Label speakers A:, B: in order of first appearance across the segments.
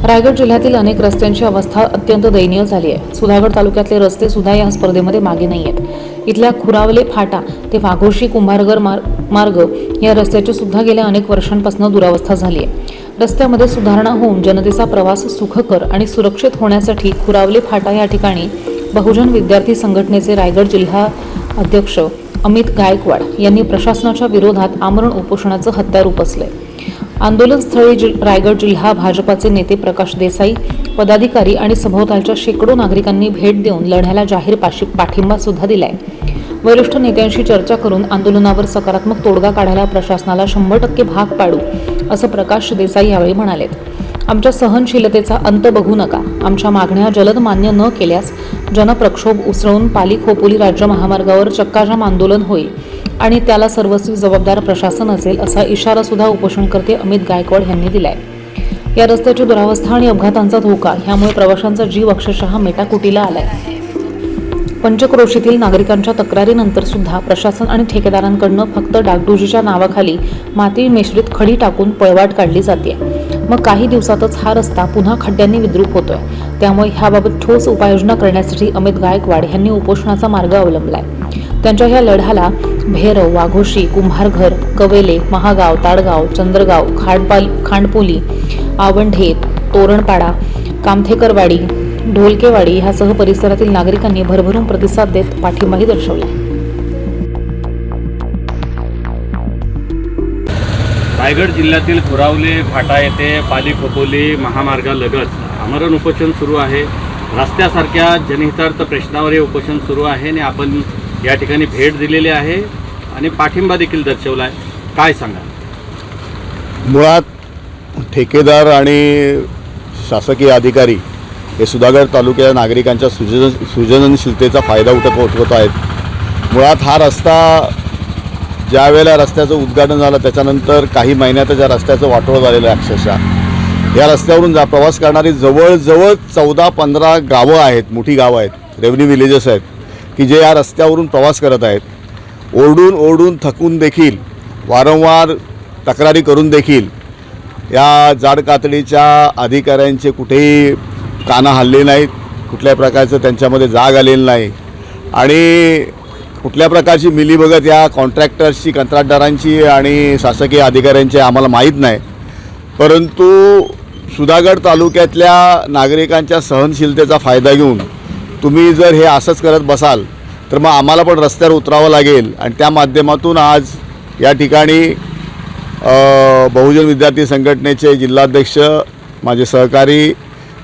A: रायगड जिल्ह्यातील अनेक रस्त्यांची अवस्था अत्यंत दयनीय झाली आहे. सुधागड तालुक्यातले रस्ते सुद्धा या स्पर्धेमध्ये मागे नाही आहेत. इथल्या खुरावले फाटा ते वाघोशी कुंभारगर मार मार्ग या रस्त्याची सुद्धा गेल्या अनेक वर्षांपासून दुरावस्था झाली आहे. रस्त्यामध्ये सुधारणा होऊन जनतेचा प्रवास सुखकर आणि सुरक्षित होण्यासाठी खुरावले फाटा या ठिकाणी बहुजन विद्यार्थी संघटनेचे रायगड जिल्हा अध्यक्ष अमित गायकवाड यांनी प्रशासनाच्या विरोधात आमरण उपोषणाचं हत्यार उपसलंय आंदोलनस्थळी रायगड जिल्हा भाजपाचे नेते प्रकाश देसाई पदाधिकारी आणि सभोवतालच्या शेकडो नागरिकांनी भेट देऊन लढ्याला जाहीर पाशी पाठिंबा सुद्धा दिलाय. वरिष्ठ नेत्यांशी चर्चा करून आंदोलनावर सकारात्मक तोडगा काढायला प्रशासनाला शंभर टक्के भाग पाडू असं प्रकाश देसाई यावेळी म्हणालेत. आमच्या सहनशीलतेचा अंत बघू नका. आमच्या मागण्या जलद मान्य न केल्यास जनप्रक्षोभ उसळून पाली खोपोली राज्य महामार्गावर चक्काजाम आंदोलन होईल. आणि त्याला सर्वस्वी जबाबदार प्रशासन असेल असा इशारा सुद्धा उपोषणकर्ते अमित गायकवाड यांनी दिलाय. या रस्त्याची दुरावस्था आणि अपघातांचा धोका ह्यामुळे प्रवाशांचा जीव अक्षरशः मेटाकुटीला आलाय. पंचक्रोशीतील नागरिकांच्या तक्रारीनंतर सुद्धा प्रशासन आणि ठेकेदारांकडनं फक्त डागडुजीच्या नावाखाली माती मिश्रित खडी टाकून पळवाट काढली जाते मग काही दिवसातच हा रस्ता पुन्हा खड्ड्यांनी विद्रूप होतोय. त्यामुळे ह्याबाबत ठोस उपाययोजना करण्यासाठी अमित गायकवाड यांनी उपोषणाचा मार्ग अवलंबलाय. त्यांच्या ह्या लढ्याला भैरव वाघोशी कुंभारघर कवेले महागाव ताडगाव चंद्रगाव खाडपाल खांडपोली आवंढे तोरणपाडा कामथेकरवाडी ढोलकेवाडी ह्यासह परिसरातील नागरिकांनी भरभरून प्रतिसाद देत पाठिंबाही दर्शवला.
B: रायगड जिल्ह्यातील खुरावले फाटा येथे पाली खोपोली महामार्गालगत आमरण उपोषण सुरू आहे. रस्त्यासारख्या जनहितार्थ प्रश्नावर हे उपोषण सुरू आहे आणि आपण या ठिकाणी भेट दिलेली आहे आणि पाठिंबा देखील दर्शवला आहे. काय सांगा
C: मुळात ठेकेदार आणि शासकीय अधिकारी हे सुधागड तालुक्याच्या नागरिकांच्या सुजन सृजनशीलतेचा फायदा उठत उठवत आहेत. मुळात हा रस्ता ज्या वेळेला रस्त्याचं उद्घाटन झालं त्याच्यानंतर काही महिन्यात ज्या रस्त्याचं वाटोळं झालेलं आहे अक्षरशः. या रस्त्यावरून जा प्रवास करणारी जवळजवळ चौदा पंधरा गावं आहेत मोठी गावं आहेत रेव्हन्यू विलेजेस आहेत. की जे या रस्त्यावरून प्रवास करत आहेत ओरडून ओरडून थकून देखील वारंवार तक्रारी करून देखील या जाडकातडीच्या अधिकाऱ्यांचे कुठेही कानं हल्ले नाहीत कुठल्या प्रकारचं त्यांच्यामध्ये जाग आलेली नाही. आणि कुठल्या प्रकारची मिलीभगत या कॉन्ट्रॅक्टर्सची कंत्राटदारांची आणि शासकीय अधिकाऱ्यांची आम्हाला माहीत नाही. परंतु सुधागड तालुक्यातल्या नागरिकांच्या सहनशीलतेचा फायदा घेऊन तुम्ही जर हे असंच करत बसाल तर मग आम्हाला पण रस्त्यावर उतरावं लागेल. आणि त्या माध्यमातून आज या ठिकाणी बहुजन विद्यार्थी संघटनेचे जिल्हाध्यक्ष माझे सहकारी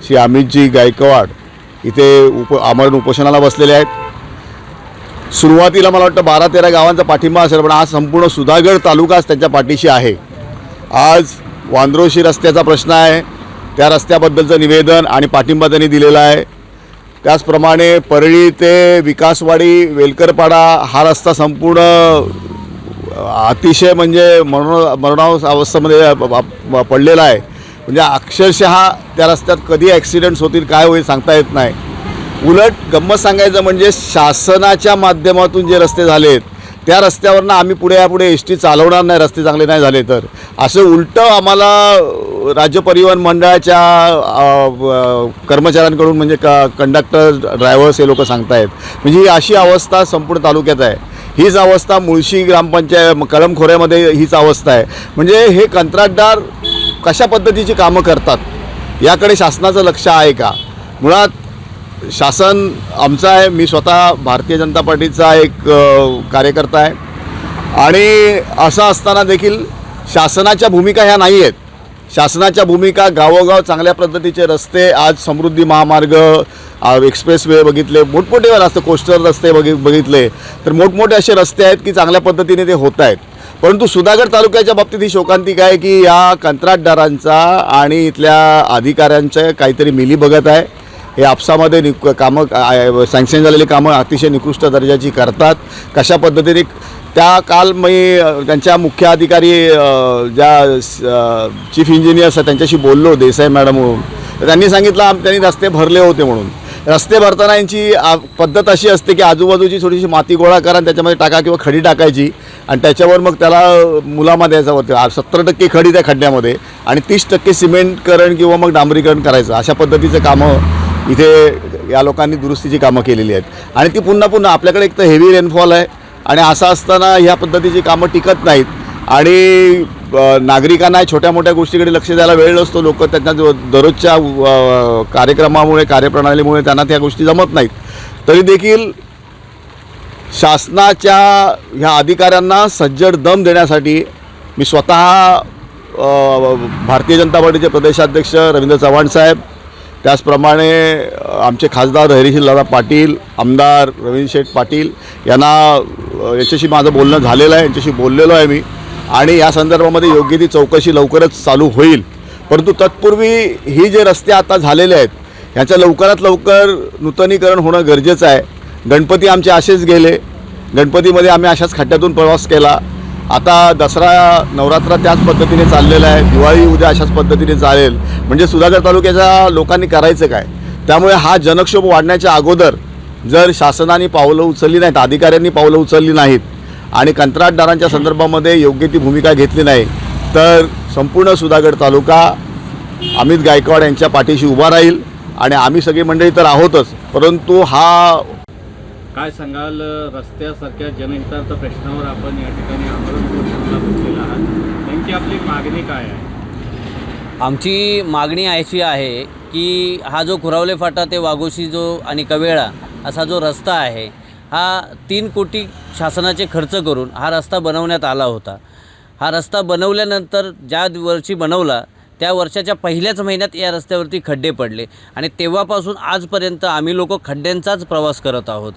C: श्री अमितजी गायकवाड इथे उप आमरण उपोषणाला बसलेले आहेत. सुरुवातीला मला वाटतं बारा तेरा गावांचा पाठिंबा असेल पण आज संपूर्ण सुधागड तालुकाच त्यांच्या पाठीशी आहे. आज वांद्रोशी रस्त्याचा प्रश्न आहे. त्या रस्त्याबद्दलचं निवेदन आणि पाठिंबा त्यांनी दिलेला आहे. त्याचप्रमाणे परळी ते विकासवाडी वेलकरपाडा हा रस्ता संपूर्ण अतिशय म्हणजे मरण मरणाव अवस्थेमध्ये पडलेला आहे. म्हणजे अक्षरशः त्या रस्त्यात कधी ॲक्सिडेंट्स होतील काय होईल सांगता येत नाही. उलट गंमत सांगायचं म्हणजे शासनाच्या माध्यमातून जे रस्ते झालेत त्या रस्त्यावरनं आम्ही पुढे यापुढे एस टी चालवणार नाही रस्ते चांगले नाही झाले तर. असं उलटं आम्हाला राज्य परिवहन मंडळाच्या कर्मचाऱ्यांकडून म्हणजे क कंडक्टर ड्रायव्हर्स हे लोक सांगतायत. म्हणजे ही अशी अवस्था संपूर्ण तालुक्यात आहे. हीच अवस्था मुळशी ग्रामपंचायत कळमखोऱ्यामध्ये हीच अवस्था आहे. म्हणजे हे कंत्राटदार कशा पद्धतीची कामं करतात? याकडे शासनाचं लक्ष आहे का? मुळात शासन आमचं आहे मी स्वतः भारतीय जनता पार्टीचा एक कार्यकर्ता आहे. आणि असं असताना देखील शासनाच्या भूमिका ह्या नाही आहेत. शासनाच्या भूमिका गावोगाव चांगल्या पद्धतीचे रस्ते आज समृद्धी महामार्ग एक्सप्रेस वे बघितले मोठमोठे रस्ते कोस्टर रस्ते बघि बघितले तर मोठमोठे असे रस्ते आहेत की चांगल्या पद्धतीने ते होत आहेत. परंतु सुधागड तालुक्याच्या बाबतीत ही शोकांतिक आहे की या कंत्राटदारांचा आणि इथल्या अधिकाऱ्यांचं काहीतरी मिली बघत आहे. हे आपसामध्ये निक कामं सँक्शन झालेली कामं अतिशय निकृष्ट दर्जाची करतात. कशा पद्धतीने त्या काल मी त्यांच्या मुख्य अधिकारी ज्या चीफ इंजिनियर्स आहेत त्यांच्याशी बोललो देसाई मॅडम म्हणून. त्यांनी सांगितलं आम त्यांनी रस्ते भरले होते म्हणून. रस्ते भरताना यांची आ, पद्धत अशी असते की आजूबाजूची थोडीशी माती गोळा करा आणि त्याच्यामध्ये टाका किंवा खडी टाकायची आणि त्याच्यावर मग त्याला मुलामा द्यायचा होतं. सत्तर टक्के खडी त्या खड्ड्यामध्ये आणि तीस टक्के सिमेंटकरण किंवा मग डांबरीकरण करायचं. अशा पद्धतीचं कामं इथे या लोकांनी दुरुस्तीची कामं केलेली आहेत. आणि ती पुन्हा पुन्हा आपल्याकडे एक तर हेवी रेनफॉल आहे आणि असं असताना ह्या पद्धतीची कामं टिकत नाहीत. आणि नागरिकांना छोट्या मोठ्या गोष्टीकडे लक्ष द्यायला वेळ नसतो. लोक त्यांच्या दररोजच्या कार्यक्रमामुळे कार्यप्रणालीमुळे त्यांना त्या गोष्टी जमत नाहीत. तरी देखील शासनाच्या ह्या अधिकाऱ्यांना सज्जड दम देण्यासाठी मी स्वतः भारतीय जनता पार्टीचे प्रदेशाध्यक्ष रवींद्र चव्हाण साहेब त्याचप्रमाणे आमचे खासदार हरीशीलदादा पाटील आमदार रवींद्र शेठ पाटील यांना याच्याशी माझं बोलणं झालेलं आहे यांच्याशी बोललेलो आहे मी. आणि या संदर्भामध्ये योग्य ती चौकशी लवकरच चालू होईल. परंतु तत्पूर्वी ही जे रस्ते आता झालेले आहेत ह्याचं लवकरात लवकर नूतनीकरण होणं गरजेचं आहे. गणपती आमचे असेच गेले. गणपतीमध्ये आम्ही अशाच खड्ड्यातून प्रवास केला. आता दसरा नवरात्र त्याच पद्धतीने चाललेला आहे. दिवाळी उद्या अशाच पद्धतीने चालेल. म्हणजे सुधागड तालुक्याच्या लोकांनी करायचं काय? त्यामुळे हा जनक्षोभ वाढण्याच्या अगोदर जर शासनाने पावलं उचलली नाहीत अधिकाऱ्यांनी पावलं उचलली नाहीत आणि कंत्राटदारांच्या संदर्भामध्ये योग्य ती भूमिका घेतली नाही तर संपूर्ण सुधागड तालुका अमित गायकवाड यांच्या पाठीशी उभा राहील. आणि आम्ही सगळी मंडळी तर आहोतच परंतु हा
B: काय सांगाल रस्त्यासारख्या जनहितार्थ प्रश्नावर आपण या ठिकाणी बसलेला आहात. त्यांची आपली मागणी काय आहे?
D: आमची मागणी अशी आहे की हा जो खुरावले फाटा ते वाघोशी जो आणि कवेळा असा जो रस्ता आहे हा तीन कोटी शासनाचे खर्च करून हा रस्ता बनवण्यात आला होता. हा रस्ता बनवल्यानंतर ज्या वर्षी बनवला त्या वर्षाच्या पहिल्याच महिन्यात या रस्त्यावरती खड्डे पडले आणि तेव्हापासून आजपर्यंत आम्ही लोक खड्ड्यांचाच प्रवास करत आहोत.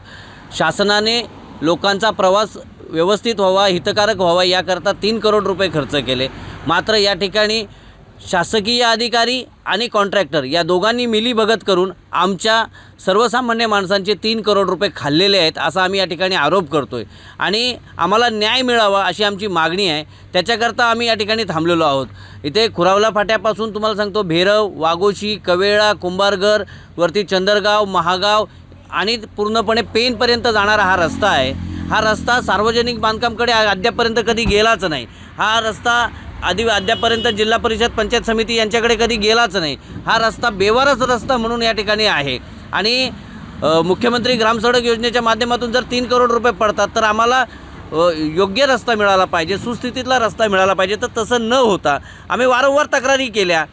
D: शासनाने लोकांचा प्रवास व्यवस्थित व्हावा हितकारक व्हावा याकरता तीन करोड रुपये खर्च केले. मात्र या ठिकाणी शासकीय अधिकारी आणि कॉन्ट्रॅक्टर या दोघांनी मिलीभगत करून आमच्या सर्वसामान्य माणसांचे तीन करोड रुपये खाल्लेले आहेत असा आम्ही या ठिकाणी आरोप करतो आहे आणि आम्हाला न्याय मिळावा अशी आमची मागणी आहे. त्याच्याकरता आम्ही या ठिकाणी थांबलेलो आहोत. इथे खुरावला फाट्यापासून तुम्हाला सांगतो भेरव वाघोशी कवेळा कुंभारघर वरती चंदरगाव महागाव आणि पूर्णपणे पेनपर्यंत जाणारा हा रस्ता आहे. हा रस्ता सार्वजनिक बांधकामकडे अद्यापर्यंत कधी गेलाच नाही. हा रस्ता आधी अद्यापर्यंत जिल्हा परिषद पंचायत समिती यांच्याकडे कधी गेलाच नाही. हा रस्ता बेवारस रस्ता म्हणून या ठिकाणी आहे. आणि मुख्यमंत्री ग्रामसडक योजनेच्या माध्यमातून जर तीन करोड रुपये पडतात तर आम्हाला योग्य रस्ता मिळाला पाहिजे सुस्थितीतला रस्ता मिळाला पाहिजे तर तसं न होता आम्ही वारंवार तक्रारी केल्या.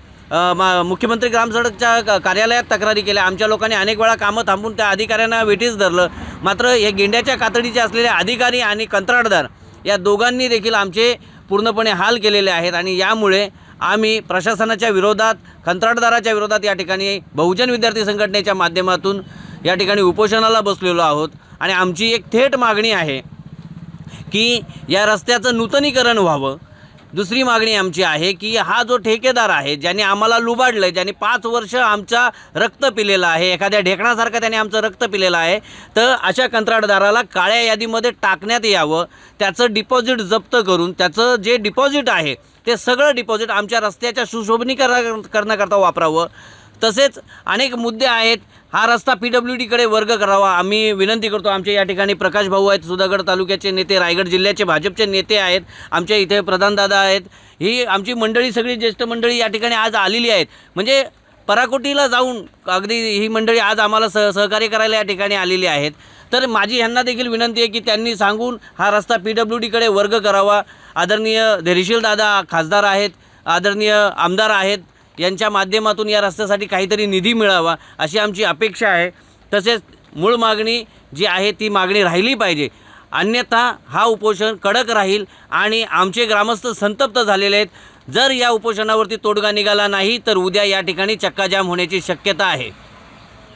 D: मा मुख्यमंत्री ग्रामसडकच्या कार्यालयात तक्रारी केल्या. आमच्या लोकांनी अनेक वेळा कामं थांबून त्या अधिकाऱ्यांना वेटीस धरलं. मात्र हे गेंड्याच्या कातडीचे असलेले अधिकारी आणि कंत्राटदार या दोघांनी देखील आमचे पूर्णपणे हाल केलेले आहेत आणि यामुळे आम्ही प्रशासनाच्या विरोधात कंत्राटदाराच्या विरोधात या ठिकाणी बहुजन विद्यार्थी संघटनेच्या माध्यमातून या ठिकाणी उपोषणाला बसलेलो आहोत. आणि आमची एक थेट मागणी आहे की या रस्त्याचं नूतनीकरण व्हावं. दुसरी मागणी आमची आहे की हा जो ठेकेदार आहे ज्याने आम्हाला लुबाडलं आहे ज्याने पाच वर्ष आमचा रक्त पिलेलं आहे एखाद्या ढेकणासारखं त्याने आमचं रक्त पिलेलं आहे तर अशा कंत्राटदाराला काळ्या यादीमध्ये टाकण्यात यावं त्याचं डिपॉझिट जप्त करून त्याचं जे डिपॉझिट आहे ते सगळं डिपॉझिट आमच्या रस्त्याच्या सुशोभनीकरण करण्याकरता वापरावं. तसेच अनेक मुद्दे आहेत. हा रस्ता पी डब्ल्यू डीकडे वर्ग करावा. आम्ही विनंती करतो. आमच्या या ठिकाणी प्रकाश भाऊ आहेत. सुधागड तालुक्याचे नेते रायगड जिल्ह्याचे भाजपचे नेते आहेत. आमच्या इथे प्रधानदादा आहेत. ही आमची मंडळी सगळी ज्येष्ठ मंडळी या ठिकाणी आज आलेली आहेत. म्हणजे पराकोटीला जाऊन अगदी ही मंडळी आज आम्हाला सह सहकार्य करायला या ठिकाणी आलेली आहेत. तर माझी ह्यांना देखील विनंती आहे की त्यांनी सांगून हा रस्ता पी डब्ल्यू डीकडे वर्ग करावा. आदरणीय धैर्यशील दादा खासदार आहेत. आदरणीय आमदार आहेत. यांच्या माध्यमातून या रस्त्यासाठी काहीतरी निधी मिळावा अशी आमची अपेक्षा आहे. तसेच मूळ मागणी जी आहे ती मागणी राहिली पाहिजे. अन्यथा हा उपोषण कडक राहील आणि आमचे ग्रामस्थ संतप्त झालेले आहेत. जर या उपोषणावरती तोडगा निघाला नाही तर उद्या या ठिकाणी चक्काजाम होण्याची शक्यता आहे.